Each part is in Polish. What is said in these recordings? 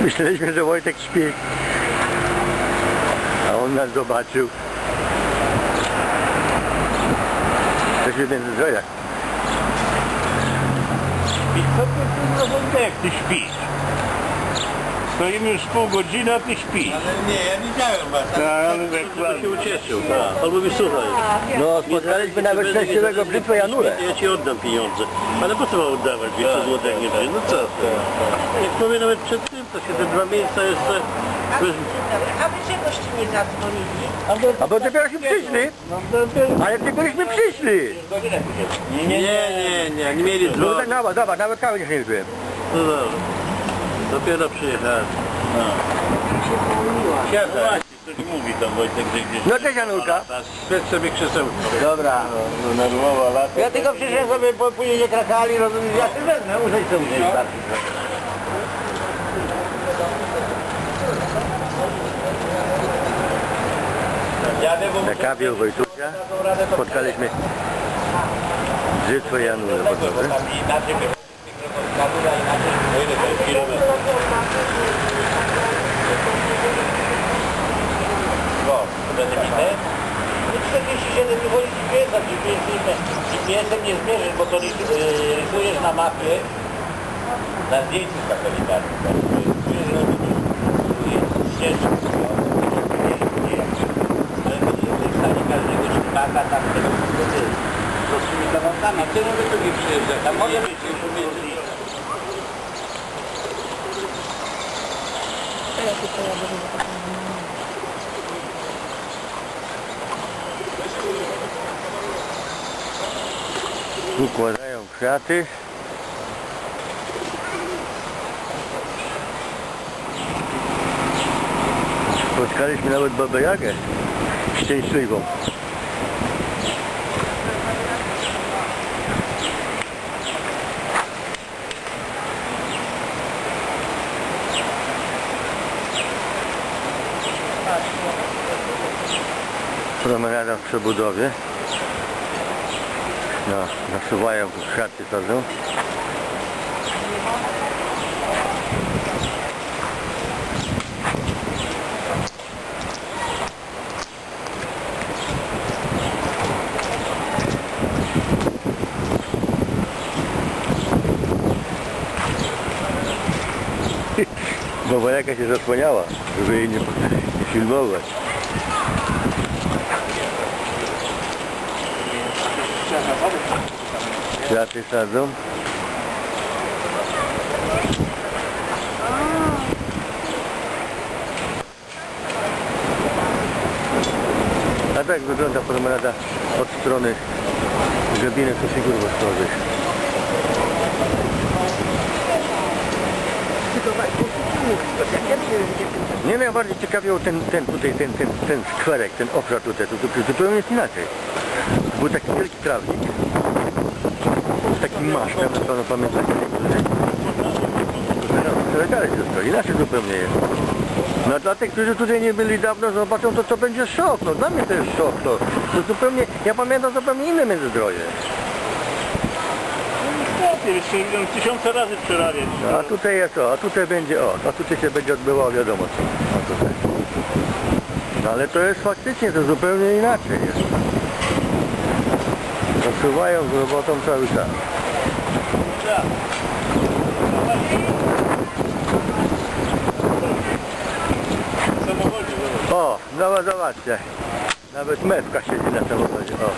Myśleliśmy, że Wojtek śpi. A on nas zobaczył. Jesteśmy między zdrojach. I co ty kurwa Wojtek, jak ty śpisz? Stoimy już pół godziny, a ty śpisz. Ale nie, ja widziałem was. Tak, ale To się ucieszył, tak. Albo mi słuchaj. No, spotkaliśmy nawet szczęśliwego brzytwę Janurę. Ja ci oddam pieniądze. Ale po co mam oddawać 200 zł jak nie? No co ty? Jak powiem nawet przed tym, to się te dwa miejsca jeszcze... A wy czegoście nie zadzwonili? A bo dopiorośmy przyszli. Ale dopiorośmy przyszli. nie, nie, nie, nie, nie mieli No dzwonić. tak, nawet, nawet kawy nie śniegłem. No dobra. Dopiero przyjechałem. Siadaj. Coś mówi tam Wojtek, że gdzieś... No cześć Janulka. Weź sobie krzesełko. Dobra. No, nerwowa lata. Ja tylko przyszedłem sobie, bo później nie krakali, rozumiem, ja się wezmę, użyć sobie użyć starczy. Jadę, bo Na Wojtusia spotkaliśmy brzytwę Janurę po drodze. tam inaczej by... Kamura inaczej, o ile to jest kilometrów? No, to będę minę? No 47 wychodzi GPS-a, GPS-em nie to rys- y, rysujesz na mapie, na zdjęciu satelitarnym. rysujesz ścieżkę. Ale nie jesteś w stanie każdego szlaka tam tego to z tymi kawałkami. A ty nawet tu nie przyjeżdża. Tam może być już umiejętności. Układają kwiaty. Spotkaliśmy nawet Babę Jagę szczęśliwą. Promenada w przebudowie. No, nasuwają tu kwiaty sadzą. Bo jaka się zasłaniała, żeby jej nie, nie Kwiaty sadzą. A tak wygląda promenada od strony Grzebinek do figur woskowych. Nie najbardziej ciekawił ten, ten tutaj, ten, ten, ten skwerek, ten obszar tutaj, to zupełnie jest inaczej. Był taki wielki trawnik, z takim masztem, na pewno pamiętacie. Teraz dalej wszystko, inaczej zupełnie jest. No dla tych, którzy tutaj nie byli dawno, zobaczą to, co będzie szok. No dla mnie to jest szok. To, to zupełnie, ja pamiętam zupełnie inne Międzyzdroje. Jeszcze ją tysiące razy przerabiać. No, a tutaj jest o, a tutaj będzie o, a tutaj się będzie odbywało wiadomo co. A tutaj. No ale to jest faktycznie, to zupełnie inaczej jest. Zasuwają z robotą cały czas. O, zobacz, zobaczcie. Nawet metka siedzi na samochodzie. O.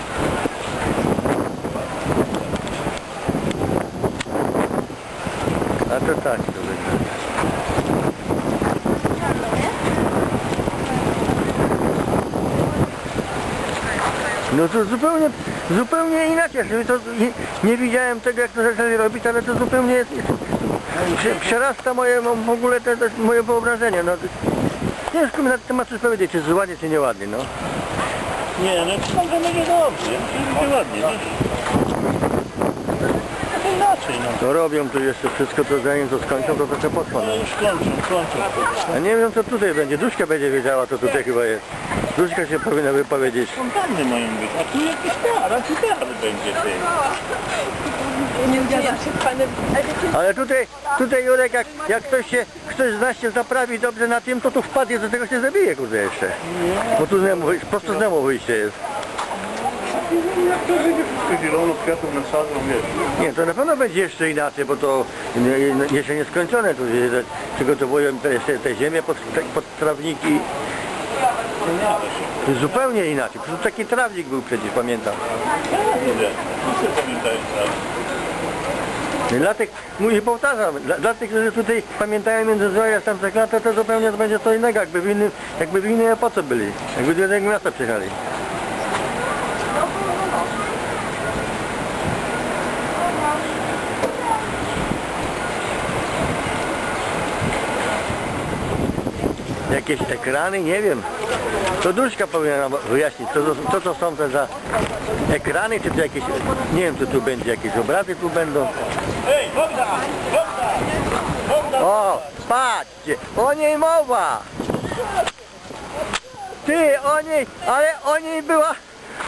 A to tak to wygląda. No to zupełnie, zupełnie inaczej. To nie, nie widziałem tego, jak to zaczęli robić, ale to zupełnie jest, jest prze- przerasta moje, w ogóle te, te, moje wyobrażenie. No, ciężko mi na ten temat coś powiedzieć, czy jest ładnie, czy nieładnie, no. Nie, no to tam będzie dobrze, będzie ładnie. No. To inaczej, no. To robią tu jeszcze wszystko, to zanim to skończą, to trochę potrwa. No No. już kończą, kończą. A nie wiem, co tutaj będzie. Duszka będzie wiedziała, co tutaj chyba jest. Duszka się powinna wypowiedzieć. Fontanny mają być, a tu jakiś bar, a tu będzie ty. Nie udziałam się panem. Ale tutaj, tutaj Jurek, jak, jak ktoś się, ktoś z nas się zaprawi dobrze na tym, to tu wpadnie, do tego się zabije, kurde, jeszcze. Bo tu znemu, prosto z nemu wyjście jest. Zielono kwiatów nasadzą, wiesz. Nie, to na pewno będzie jeszcze inaczej, bo to jeszcze nieskończone. Tu się przygotowują te, te, te ziemię pod, pod trawniki. Zupełnie inaczej. Po prostu taki trawnik był przecież, pamiętam. Mówię, wszyscy pamiętają prawda. I Dla tych, mówię, powtarzam, dla, dla tych, którzy tutaj pamiętają Międzyzdroja z tamtych lat, to, to zupełnie to będzie co innego, jakby w innym, jakby w innej epoce byli. Jakby do jednego miasta przyjechali. Jakieś ekrany, nie wiem. To Duszka powinna nam wyjaśnić, co to, co to są te za ekrany, czy to jakieś, nie wiem co tu będzie, jakieś obrazy tu będą. Ej, Bogdan! Bogdan! O, patrzcie, o niej mowa! Ty, o niej, ale o niej była,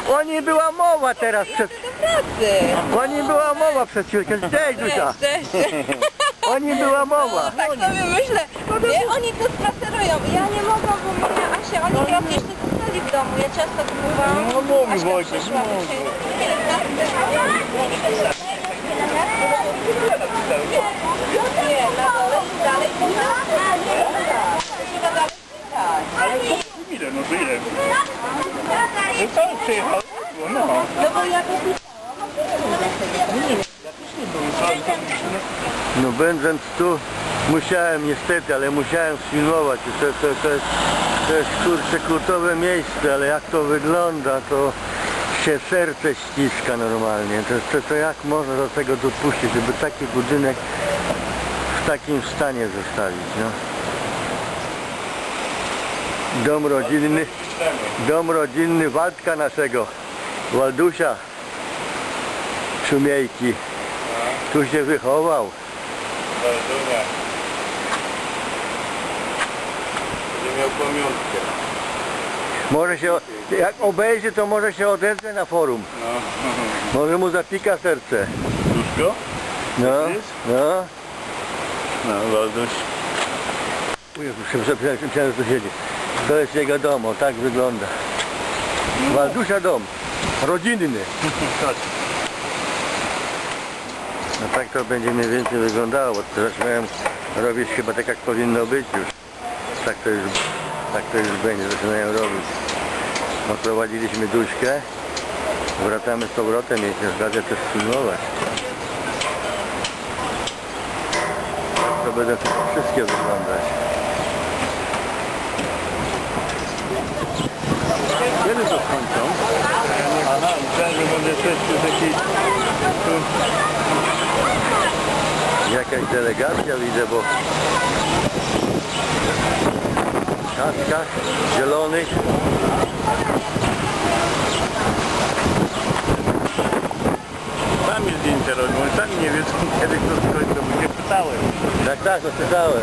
o niej była mowa teraz przed, o niej była mowa przed chwilką. Cześć Dusia, Cześć. O niej była mowa. Tak sobie myślę. Nie, oni tu spacerują. Ja nie mogłam, bo mnie Asia, oni praktycznie zostali w domu. Ja ciasto kupowałam. No mówi Aśka Wojtek, przyszła mówi. dzisiaj. Nie, na dole czy dalej? Chyba dalej. Tak. Ale to ile, no to ile? No cały przyjechał, no. No bo ja to No będąc tu, musiałem niestety, ale musiałem sfilmować. To, to, to, jest, to jest kurczę kultowe miejsce, ale jak to wygląda, to się serce ściska normalnie. To, to, to jak można do tego dopuścić, żeby taki budynek w takim stanie zostawić, no. Dom rodzinny, dom rodzinny Waldka naszego, Waldusia Szumiejki. Tu się wychował. Waldunia. Będzie miał pamiątkę. Może się, jak obejrzy, to może się odezwie na forum. No. Może mu zapika serce. Duszko? No, jest? no. No, Walduś. Przepraszam, tu siedzi. To jest jego dom, o tak wygląda. Waldusia dom, rodzinny. No tak to będzie mniej więcej wyglądało, bo to zaczynają robić chyba tak jak powinno być już. Tak to już, tak to już będzie, zaczynają robić. Odprowadziliśmy duszkę, wracamy z powrotem i się zgadza też filmować. Tak to będą wszystkie wyglądać. Kiedy to skończą? Aha, myślałem, że będzie coś tu taki... Jakaś delegacja widzę, bo w kaskach zielonych Sami zdjęcia robią, sami nie wiedzą kiedy to skończą, bo nie pytałem. Tak, tak, to czytałem.